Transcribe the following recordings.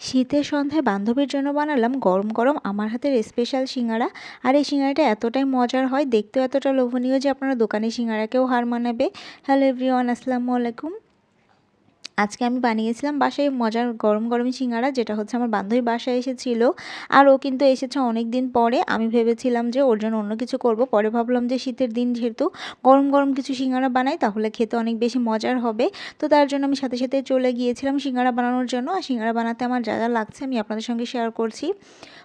শীতের সন্ধ্যায় বান্ধবীর জন্য বানালাম গরম গরম আমার হাতের স্পেশাল সিঙ্গারা। আর এই সিঙ্গারাটা এতটাই মজার হয়, দেখতেও এতটা লোভনীয় যে আপনারা দোকানে সিঙ্গারাকেও হার মানাবে। হ্যালো এভরিওয়ান আসসালামু আলাইকুম। আজকে আমি বানিয়েছিলাম বাসায় মজার গরম গরম সিঙ্গারা, যেটা হচ্ছে আমার বান্ধবী বাসায় এসেছিল। আর ও কিন্তু এসেছে অনেক দিন পরে। আমি ভেবেছিলাম যে ওর জন্য অন্য কিছু করব। পরে ভাবলাম যে শীতের দিন যেহেতু গরম গরম কিছু সিঙ্গারা বানাই, তাহলে খেতে অনেক বেশি মজার হবে। তো তার জন্য আমি সাথে সাথে চলে গিয়েছিলাম সিঙ্গারা বানানোর জন্য। আর সিঙ্গারা বানাতে আমার যা যা লাগছে আমি আপনাদের সঙ্গে শেয়ার করছি।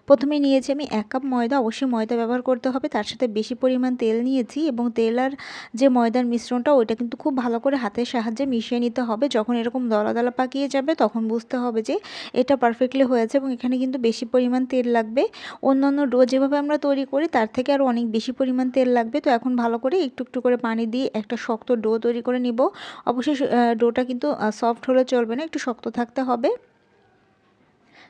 প্রথমে নিয়েছি আমি এক কাপ ময়দা। অবশ্যই ময়দা ব্যবহার করতে হবে। তার সাথে বেশি পরিমাণ তেল নিয়েছি এবং তেল আর যে ময়দার মিশ্রণটা, ওইটা কিন্তু খুব ভালো করে হাতের সাহায্যে মিশিয়ে নিতে হবে। যখন এরকম দলা দলা পাকিয়ে যাবে, তখন বুঝতে হবে যে এটা পারফেক্টলি হয়েছে এবং এখানে কিন্তু বেশি পরিমাণ তেল লাগবে। অন্য অন্য ডো যেভাবে আমরা তৈরি করি, তার থেকে আরও অনেক বেশি পরিমাণ তেল লাগবে। তো এখন ভালো করে একটু একটু করে পানি দিয়ে একটা শক্ত ডো তৈরি করে নিব। অবশ্যই ডোটা কিন্তু সফট হলে চলবে না, একটু শক্ত থাকতে হবে।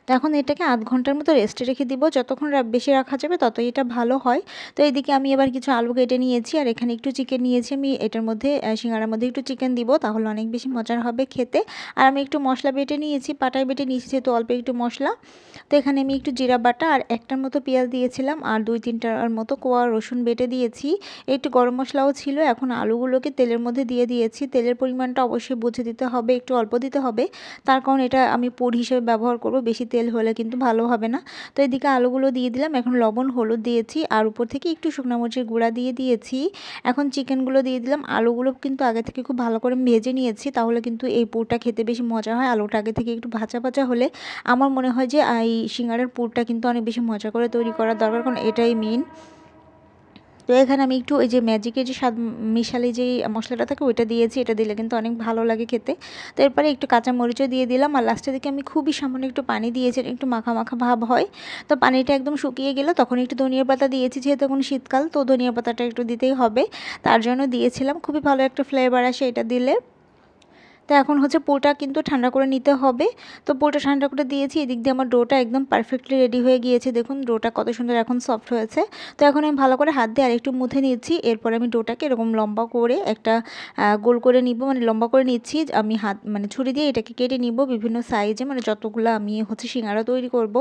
তো এখন এটাকে আধ ঘণ্টার মতো রেস্টে রেখে দিব। যতক্ষণ বেশি রাখা যাবে ততই এটা ভালো হয়। তো এইদিকে আমি এবার কিছু আলু কেটে নিয়েছি আর এখানে একটু চিকেন নিয়েছি। আমি এটার মধ্যে সিঙ্গারার মধ্যে একটু চিকেন দিব তাহলে অনেক বেশি মজার হবে খেতে। আর আমি একটু মশলা বেটে নিয়েছি, পাটায় বেটে নিয়েছি যেহেতু অল্প একটু মশলা। তো এখানে আমি একটু জিরা বাটা আর একটার মতো পেঁয়াজ দিয়েছিলাম আর দুই তিনটার মতো কোয়া রসুন বেটে দিয়েছি। একটু গরম মশলাও ছিল, এখন আলুগুলোকে তেলের মধ্যে দিয়ে দিয়েছি। তেলের পরিমাণটা অবশ্যই বুঝে দিতে হবে, একটু অল্প দিতে হবে। তার কারণ এটা আমি পুর হিসেবে ব্যবহার করব, বেশি তেল হলে কিন্তু ভালো হবে না। তো এদিকে আলুগুলো দিয়ে দিলাম। এখন লবণ, হলুদ দিয়েছি। আর উপর থেকে একটু শুকনো মরিচের গুঁড়া দিয়ে দিয়েছি। এখন চিকেনগুলো দিয়ে দিলাম। আলুগুলো কিন্তু আগে থেকে খুব ভালো করে ভেজে নিয়েছি। তাহলে কিন্তু এই পুরটা খেতে বেশি মজা হয়। আলুটা আগে থেকে একটু ভাজা ভাজা হলে আমার মনে হয় যে এই সিঙ্গারের পুরটা কিন্তু অনেক বেশি মজা করে তৈরি করার দরকার। কারণ এটাই মেন তো এখানে আমি একটু ওই যে ম্যাজিকের যে স্বাদ, মিশালি যে মশলাটা থাকে ওইটা দিয়েছি। এটা দিলে কিন্তু অনেক ভালো লাগে খেতে। তো এরপরে একটু কাঁচা মরিচও দিয়ে দিলাম। আর লাস্টের দিকে আমি খুবই সামান্য একটু পানি দিয়েছি, একটু মাখা মাখা ভাব হয়। তো পানিটা একদম শুকিয়ে গেলে, তখন একটু ধনিয়া পাতা দিয়েছি যেহেতু এখন শীতকাল, তো ধনিয়া পাতাটা একটু দিতেই হবে। তার জন্য দিয়েছিলাম। খুবই ভালো একটা ফ্লেভার আসে এটা দিলে। তো এখন হচ্ছে পোটা কিন্তু ঠান্ডা করে নিতে হবে। তো পোটা ঠান্ডা করে দিয়েছি, এদিক দিয়ে আমার ডোটা একদম পারফেক্টলি রেডি হয়ে গিয়েছে। দেখুন, ডোটা কত সুন্দর এখন সফট হয়েছে। তো এখন আমি ভালো করে হাত দিয়ে আরেকটু মুথে নিচ্ছি, এরপর আমি ডোটাকে এরকম লম্বা করে একটা গোল করে নিব। মানে লম্বা করে নিচ্ছি, আমি হাত মানে ছুরি দিয়ে এটাকে কেটে নিব বিভিন্ন সাইজে মানে যতগুলো আমি হচ্ছে সিঙ্গারা তৈরি করব।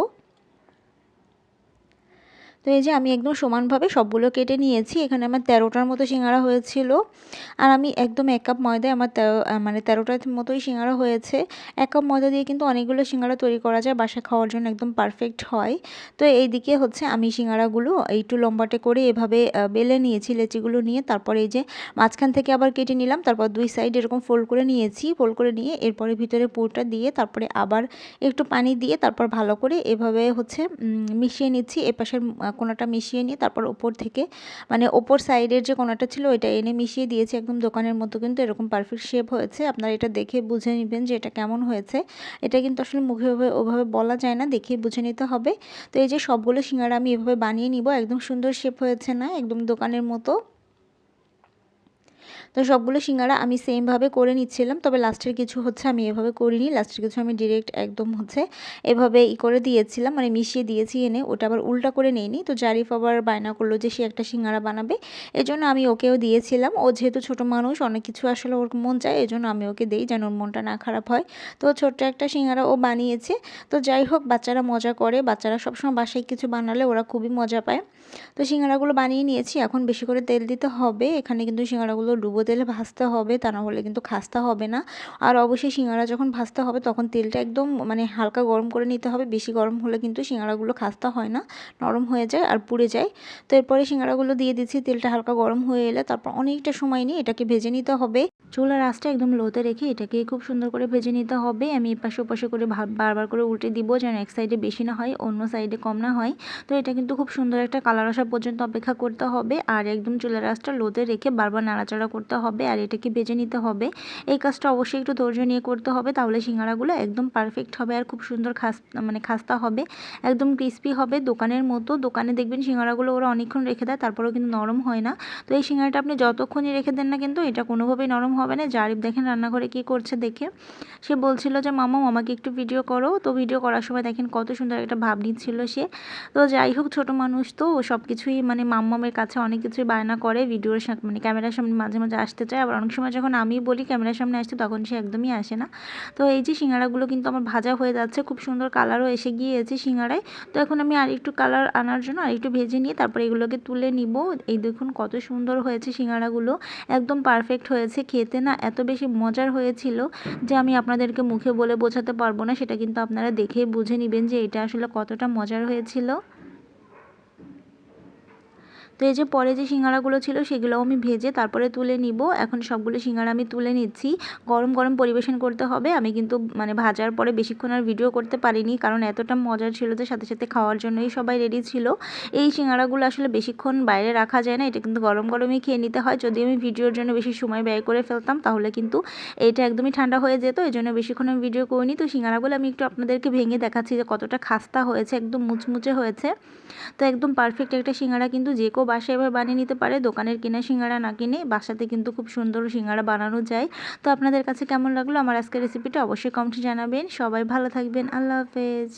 তো এই যে আমি একদম সমানভাবে সবগুলো কেটে নিয়েছি, এখানে আমার তেরোটার মতো সিঙ্গারা হয়েছিল। আর আমি একদম এক কাপ ময়দায় আমার মানে তেরোটার মতোই সিঙ্গারা হয়েছে। এক কাপ ময়দা দিয়ে কিন্তু অনেকগুলো সিঙ্গারা তৈরি করা যায় বাসা খাওয়ার জন্য একদম পারফেক্ট হয়। তো এই দিকে হচ্ছে আমি সিঙ্গারাগুলো একটু লম্বাটে করে এভাবে বেলে নিয়েছি, লেচিগুলো নিয়ে। তারপর এই যে মাঝখান থেকে আবার কেটে নিলাম, তারপর দুই সাইড এরকম ফোল্ড করে নিয়েছি ফোল্ড করে নিয়ে এরপরে ভিতরে পুরটা দিয়ে তারপরে আবার একটু পানি দিয়ে তারপর ভালো করে এভাবে হচ্ছে মিশিয়ে নিচ্ছি। এপাশের কোনাটা মিশিয়ে নিয়ে তারপর ওপর থেকে মানে ওপর সাইডের যে কোনাটা ছিল ওইটা এনে মিশিয়ে দিয়েছি একদম দোকানের মতো, কিন্তু এরকম পারফেক্ট শেপ হয়েছে। আপনারা এটা দেখে বুঝে নেবেন যে এটা কেমন হয়েছে। এটা কিন্তু আসলে মুখে ওভাবে বলা যায় না, দেখে বুঝে নিতে হবে। তো এই যে সবগুলো সিঙ্গারা আমি এভাবে বানিয়ে নিব, একদম সুন্দর শেপ হয়েছে না, একদম দোকানের মতো। তো সবগুলো সিঙ্গারা আমি সেমভাবে করে নিচ্ছিলাম, তবে লাস্টের কিছু হচ্ছে আমি এভাবে করিনি। লাস্টের কিছু আমি ডিরেক্ট একদম হচ্ছে এভাবে ই করে দিয়েছিলাম মানে মিশিয়ে দিয়েছি এনে, ওটা আবার উল্টা করে নেইনি। তো জারিফ আবার বায়না করল যে সে একটা সিঙ্গারা বানাবে, এজন্য আমি ওকেও দিয়েছিলাম। ও যেহেতু ছোট মানুষ, অনেক কিছু আসলে ওর মন চায়, এজন্য আমি ওকে দিই যেন ওর মনটা না খারাপ হয়। তো ছোট্ট একটা সিঙ্গারা ও বানিয়েছে। তো যাই হোক, বাচ্চারা মজা করে, বাচ্চারা সবসময় বাসায় কিছু বানালে ওরা খুবই মজা পায়। তো সিঙ্গারাগুলো বানিয়ে নিয়েছি, এখন বেশি করে তেল দিতে হবে। এখানে কিন্তু সিঙ্গারাগুলো ডুবো তেলে ভাজতে হবে, তা না হলে কিন্তু খাস্তা হবে না। আর অবশ্যই সিঙ্গারা যখন ভাজতে হবে, তখন তেলটা একদম মানে হালকা গরম করে নিতে হবে। বেশি গরম হলে কিন্তু সিঙ্গারাগুলো খাস্তা হয় না, নরম হয়ে যায় আর পুড়ে যায়। তো এরপরে সিঙ্গারাগুলো দিয়ে দিচ্ছি, তেলটা হালকা গরম হয়ে এলে তারপর অনেকটা সময় নিয়ে এটাকে ভেজে নিতে হবে। চুলার আঁচটা একদম লোতে রেখে এটাকে খুব সুন্দর করে ভেজে নিতে হবে। আমি এপাশে ওপাশে করে বারবার করে উল্টে দিব যেন এক সাইডে বেশি না হয়, অন্য সাইডে কম না হয়। তো এটা কিন্তু খুব সুন্দর একটা কালার আসা পর্যন্ত অপেক্ষা করতে হবে। আর একদম চুলার আঁচটা লোতে রেখে বারবার নাড়াচাড়া করতে হবে আর এটাকে ভেজে নিতে হবে। এই কাজটা অবশ্যই একটু ধৈর্য নিয়ে করতে হবে, তাহলে সিঙ্গারাগুলো একদম পারফেক্ট হবে আর খুব সুন্দর খাস মানে খাস্তা হবে, একদম ক্রিস্পি হবে দোকানের মতো। দোকানে দেখবেন সিঙ্গারাগুলো ওরা অনেকক্ষণ রেখে দেয়, তারপরেও কিন্তু নরম হয় না। তো এই সিঙ্গারাটা আপনি যতক্ষণই রেখে দেন না কিন্তু এটা কোনোভাবেই নরম হবে না। জারিফ দেখেন রান্নাঘরে কি করছে দেখে। সে বলছিল যে, মামা, আমাকে একটু ভিডিও করো। তো ভিডিও করার সময় দেখেন কত সুন্দর একটা ভাব নিচ্ছিল সে। তো যাই হোক, ছোট মানুষ তো সব কিছুই মানে মাম্মামের কাছে অনেক কিছুই বায়না করে ভিডিওর মানে ক্যামেরার সামনে মাঝে মাঝে আসতে চায়। আবার অনেক সময় যখন আমি বলি, ক্যামেরার সামনে আসতে, তখন সে একদমই আসে না। তো এই যে সিঙ্গারাগুলো কিন্তু আমার ভাজা হয়ে যাচ্ছে, খুব সুন্দর কালারও এসে গিয়েছে সিঙ্গারায়। তো এখন আমি আর একটু কালার আনার জন্য আর একটু ভেজে নিয়ে তারপরে এগুলোকে তুলে নিব। এই দেখুন কত সুন্দর হয়েছে সিঙ্গারাগুলো। একদম পারফেক্ট হয়েছে, খেতে না এত বেশি মজার হয়েছিল যে আমি আপনাদেরকে মুখে বলে বোঝাতে পারব না। সেটা কিন্তু আপনারা দেখেই বুঝে নেবেন যে এটা আসলে কতটা মজার হয়েছিল। তো এই যে পরে যে সিঙ্গারাগুলো ছিল সেগুলোও আমি ভেজে তারপরে তুলে নিব। এখন সবগুলো সিঙ্গারা আমি তুলে নিচ্ছি। গরম গরম পরিবেশন করতে হবে। আমি কিন্তু মানে ভাজার পরে বেশিক্ষণ আর ভিডিও করতে পারিনি কারণ এতটা মজার ছিল যে সাথে সাথে খাওয়ার জন্যই সবাই রেডি ছিল। এই সিঙ্গারাগুলো আসলে বেশিক্ষণ বাইরে রাখা যায় না। এটা কিন্তু গরম গরমই খেয়ে নিতে হয়। যদি আমি ভিডিওর জন্য বেশি সময় ব্যয় করে ফেলতাম তাহলে কিন্তু এটা একদমই ঠান্ডা হয়ে যেত। এই জন্য বেশিক্ষণ আমি ভিডিও করিনি। তো সিঙ্গারাগুলো আমি একটু আপনাদেরকে ভেঙে দেখাচ্ছি যে কতটা খাস্তা হয়েছে, একদম মুচমুচে হয়েছে। তো একদম পারফেক্ট একটা সিঙ্গারা কিন্তু যে কেউ বাসায় এবার বানিয়ে নিতে পারে, দোকানের কেনা সিঙ্গারা না কিনে বাসাতে কিন্তু খুব সুন্দর সিঙ্গারা বানানো যায়। তো আপনাদের কাছে কেমন লাগল? আমার আজকের রেসিপিটা অবশ্যই কমেন্টে জানাবেন। সবাই ভালো থাকবেন। আল্লাহ হাফেজ।